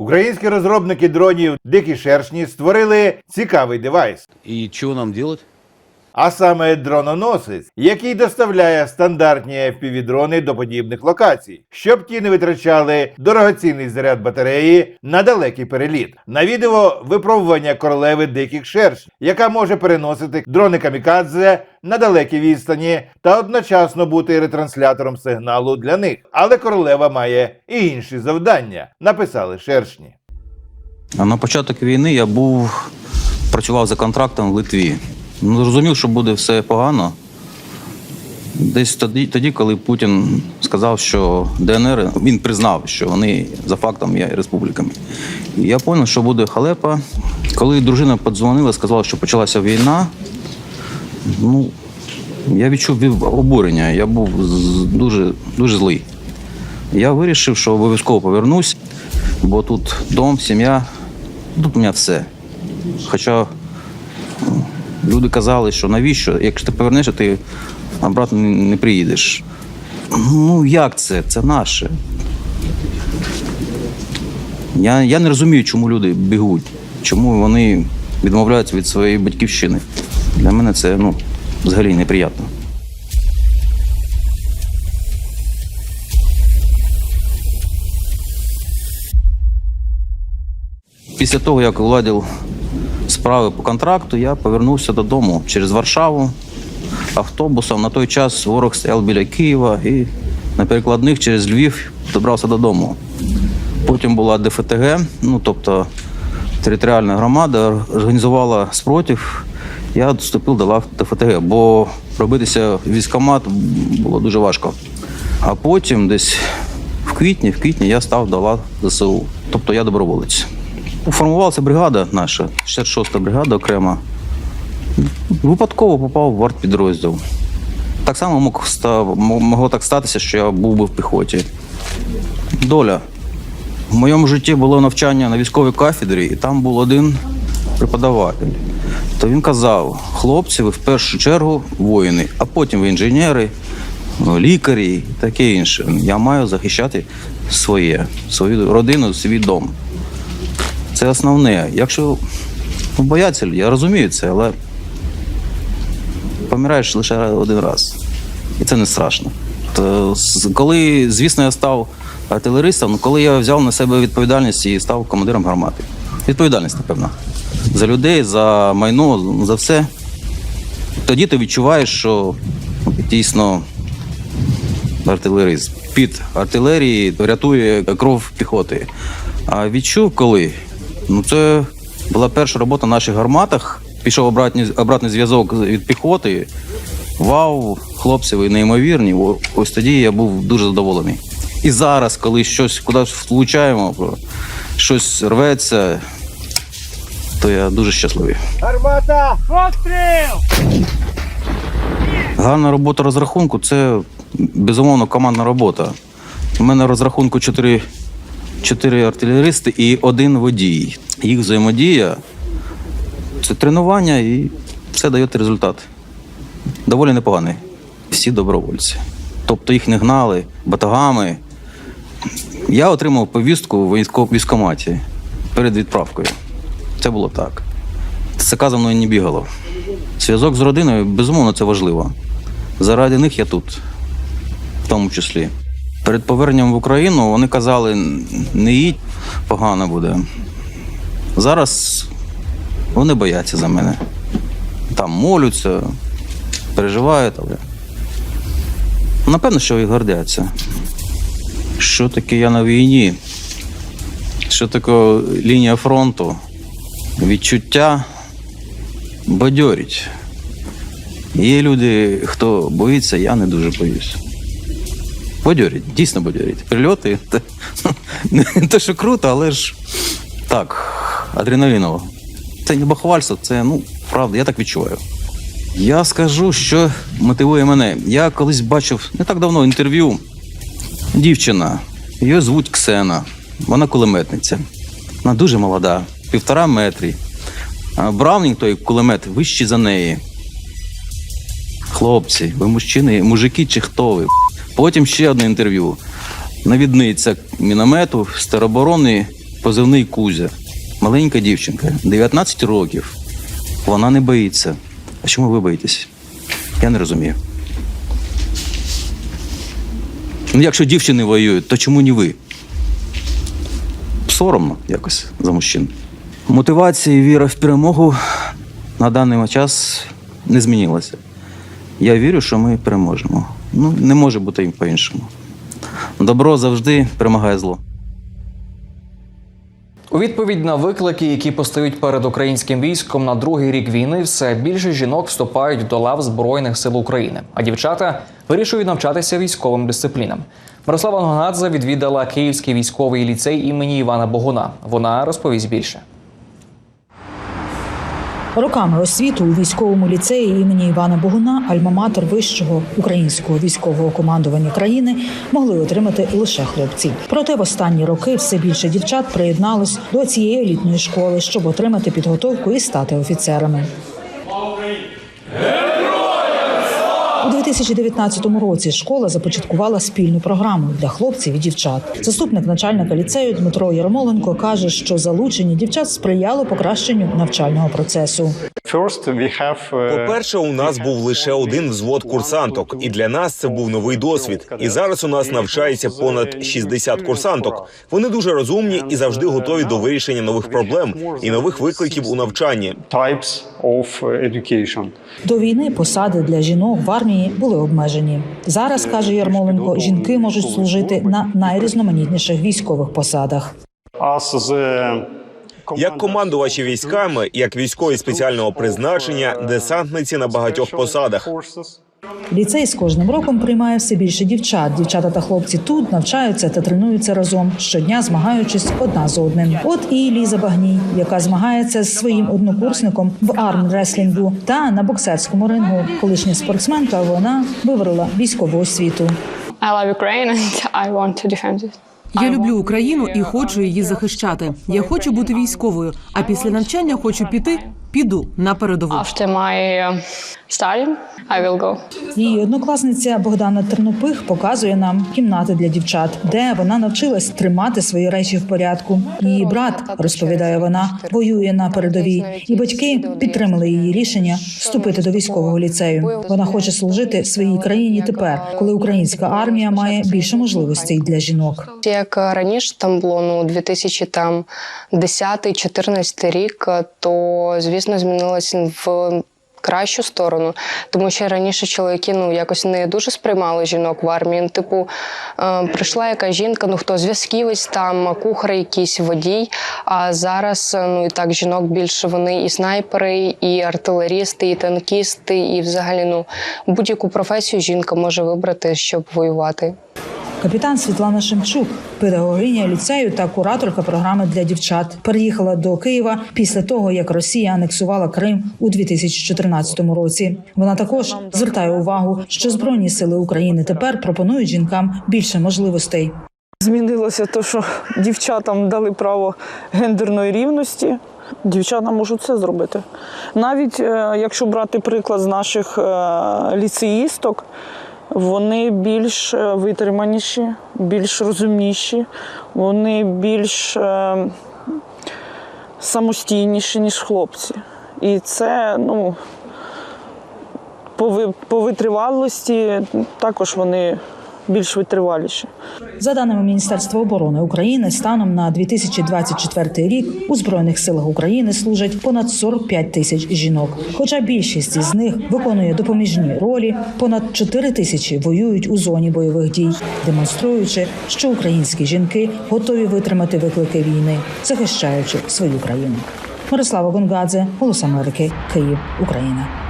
Українські розробники дронів Дикі Шершні створили цікавий девайс. І що нам делать? А саме дрононосець, який доставляє стандартні FPV-дрони до подібних локацій, щоб ті не витрачали дорогоцінний заряд батареї на далекий переліт. На відео випробування королеви диких шершнів, яка може переносити дрони камікадзе на далекі відстані та одночасно бути ретранслятором сигналу для них. Але королева має і інші завдання, написали шершні. На початок війни я був працював за контрактом в Литві. Ну, зрозумів, що буде все погано. Десь тоді, тоді, коли Путін сказав, що ДНР, він признав, що вони за фактом є республіками. І я зрозумів, що буде халепа. Коли дружина подзвонила, сказала, що почалася війна, ну, я відчув обурення. Я був дуже, дуже злий. Я вирішив, що обов'язково повернусь, бо тут дом, сім'я, тут у мене все. Хоча люди казали, що навіщо, якщо ти повернешся, ти обратно не приїдеш. Ну, як це? Це наше. Я, я не розумію, чому люди бігуть, чому вони відмовляються від своєї батьківщини. Для мене це ну, взагалі неприємно. Після того, як уладив справи по контракту, я повернувся додому через Варшаву автобусом. На той час ворог стояв біля Києва і на перекладних через Львів добрався додому. Потім була ДФТГ, ну тобто територіальна громада організувала спротив. Я вступив до лав ДФТГ, бо пробитися в військкомат було дуже важко. А потім, десь в квітні, в квітні я став до лав ЗСУ. Тобто я доброволець. Формувалася бригада наша, 66-та бригада окрема. Випадково попав в артпідрозділ. Так само мог, ста- мо- могло так статися, що я був би в піхоті. Доля. В моєму житті було навчання на військовій кафедрі, і там був один преподаватель. То він казав: хлопці, ви в першу чергу воїни, а потім ви інженери, лікарі і таке інше. Я маю захищати своє, свою родину, свій дом. Це основне. Якщо ну, бояться, я розумію це, але помираєш лише один раз. І це не страшно. То, коли, звісно, я став артилеристом, ну, коли я взяв на себе відповідальність і став командиром гармати. Відповідальність, напевно. За людей, за майно, за все. Тоді ти відчуваєш, що дійсно артилерист. Під артилерії рятує кров піхоти. А відчув коли? Ну, це була перша робота на наших гарматах. Пішов обратний, обратний зв'язок від піхоти. Вау, хлопці, ви неймовірні. Ось тоді я був дуже задоволений. І зараз, коли щось кудись влучаємо, щось рветься, то я дуже щасливий. Гармата! Гарна робота розрахунку це безумовно командна робота. У мене розрахунку чотири, чотири артилеристи і один водій. Їх взаємодія це тренування і все дає результат. Доволі непоганий. Всі добровольці. Тобто їх не гнали батагами. Я отримав повістку в військкоматі перед відправкою. Це було так. ТЦК за мною не бігало. Зв'язок з родиною, безумовно, це важливо. Заради них я тут, в тому числі. Перед поверненням в Україну вони казали, не їдь, погано буде. Зараз вони бояться за мене. Там молються, переживають, але. Напевно, що і гордяться. Що таке я на війні? Що таке лінія фронту? Відчуття бадьорить. Є люди, хто боїться, я не дуже боюсь. Бадьорить, дійсно бадьорить. Прильоти це, те, що круто, але ж так, адреналіново. Це не бахвальство, це, ну, правда, я так відчуваю. Я скажу, що мотивує мене. Я колись бачив не так давно інтерв'ю. Дівчина, її звуть Ксена, вона кулеметниця. Вона дуже молода, півтора метрі. Браунінг, той кулемет, вищий за неї. Хлопці, ви мужчини, мужики чи хто ви? Потім ще одне інтерв'ю. Навідниця міномету з тероборони позивний Кузя. Маленька дівчинка, 19 років. Вона не боїться. А чому ви боїтесь? Я не розумію. Ну, якщо дівчини воюють, то чому не ви? Соромно якось за мужчин. Мотивація і віра в перемогу на даний час не змінилася. Я вірю, що ми переможемо. Ну, не може бути по-іншому. Добро завжди перемагає зло. У відповідь на виклики, які постають перед українським військом на другий рік війни, все більше жінок вступають до лав Збройних сил України, а дівчата вирішують навчатися військовим дисциплінам. Мирослава Гонгадзе відвідала Київський військовий ліцей імені Івана Богуна. Вона розповість більше. Роками освіту у військовому ліцеї імені Івана Богуна, альма-матер вищого українського військового командування країни, могли отримати лише хлопці. Проте в останні роки все більше дівчат приєдналось до цієї елітної школи, щоб отримати підготовку і стати офіцерами. У 2019 році школа започаткувала спільну програму для хлопців і дівчат. Заступник начальника ліцею Дмитро Ярмоленко каже, що залучення дівчат сприяло покращенню навчального процесу. Have, uh, По-перше, у нас був лише один взвод курсанток, і для нас це був новий досвід. І зараз у нас навчається понад 60 курсанток. Вони дуже розумні і завжди готові до вирішення нових проблем і нових викликів у навчанні. uh. До війни посади для жінок в армії були обмежені. Зараз каже Ярмоленко, жінки можуть служити на найрізноманітніших військових посадах. Як командувачі військами, як військові спеціального призначення, десантниці на багатьох посадах. Ліцей з кожним роком приймає все більше дівчат. Дівчата та хлопці тут навчаються та тренуються разом щодня, змагаючись одна з одним. От і Ліза Багній, яка змагається з своїм однокурсником в армреслінгу та на боксерському рингу. Колишня спортсменка вона вибрала військову освіту. I love Ukraine and I want to defend it. Я люблю Україну і хочу її захищати. Я хочу бути військовою. А після навчання хочу піти. Піду на передову. After my uh, study, I will go. Її однокласниця Богдана Тернопих показує нам кімнати для дівчат, де вона навчилась тримати свої речі в порядку. Її брат розповідає вона, воює на передовій, і батьки підтримали її рішення вступити до військового ліцею. Вона хоче служити своїй країні тепер, коли українська армія має більше можливостей для жінок. Як раніше там було ну 2010-14 рік, то звісно змінилося в. Кращу сторону, тому що раніше чоловіки ну якось не дуже сприймали жінок в армії. Ну, Типу, е, прийшла яка жінка, ну хто зв'язківець, там кухар, якийсь водій. А зараз е, ну і так жінок більше вони і снайпери, і артилерісти, і танкісти, і взагалі ну будь-яку професію жінка може вибрати, щоб воювати. Капітан Світлана Шемчук, педагогиня ліцею та кураторка програми для дівчат, переїхала до Києва після того, як Росія анексувала Крим у 2014 році. Вона також звертає увагу, що збройні сили України тепер пропонують жінкам більше можливостей. Змінилося те, що дівчатам дали право гендерної рівності. Дівчата можуть це зробити. Навіть е, якщо брати приклад з наших е, ліцеїсток, вони більш е, витриманіші, більш розумніші, вони більш е, самостійніші, ніж хлопці. І це, ну, по, ви- по витривалості також вони більш витриваліші. За даними Міністерства оборони України, станом на 2024 рік у збройних силах України служать понад 45 тисяч жінок. Хоча більшість із них виконує допоміжні ролі, понад 4 тисячі воюють у зоні бойових дій, демонструючи, що українські жінки готові витримати виклики війни, захищаючи свою країну. Мирослава Гонгадзе, Голос Америки, Київ, Україна.